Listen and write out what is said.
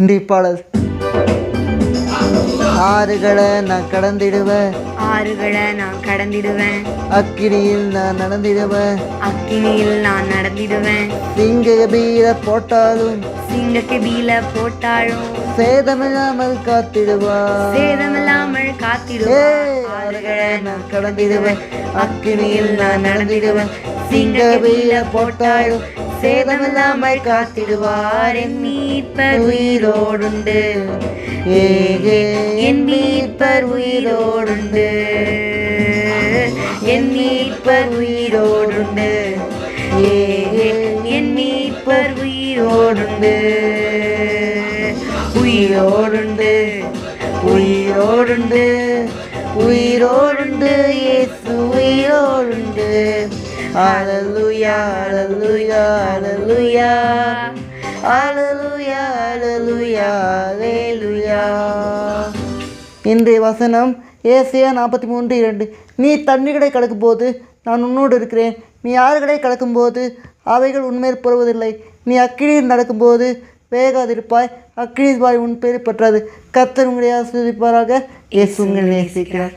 இன்றைய பாடல் ஆறுகளை நான் கடந்திடுவேன். ஆறுகளை நான் கடந்திடுவேன். அக்கினியில் நான் நடந்திடுவேன். அக்கினியில் நான் நடந்திடுவேன். சிங்க பீர போட்டாலும் சிங்கக்கு பீல போட்டாலும் சேதமில்லாமல் காத்திடுவார் சேதமில்லாமல் காத்திடுவேன் ஆறுகளை நான் கடந்திடுவேன். அக்கினியில் நான் நடந்திடுவேன். சிங்க பீர போட்டாலும் சேதமில்லாமல் காத்திடுவார் என் மீட்பர் உயிரோடுண்டு. என் மீட்பர் உயிரோடுண்டு. என் மீட்பர் உயிரோடுண்டு. என் மீட்பர் உயிரோடுண்டு. உயிரோடுண்டு உயிரோடுண்டு உயிரோடுண்டு இயேசு உயிரோடுண்டு. Hallelujah, hallelujah, hallelujah. Hallelujah, hallelujah, hallelujah. இன்றைய வசனம் ஏசியா நாற்பத்தி மூன்று இரண்டு. நீ தண்ணீர்களை கடக்கும்போது நான் உன்னோடு இருக்கிறேன். நீ ஆறுகளை கலக்கும்போது அவைகள் உண்மையில் புறவதில்லை நீ அக்கினியில் நடக்கும்போது வேகாதிருப்பாய். அக்கினி வாய் உன் பேர் பெற்றது. கத்தர் உங்களை ஆசிரியப்பாராக இயேசு உங்களை நேசிக்கிறார்.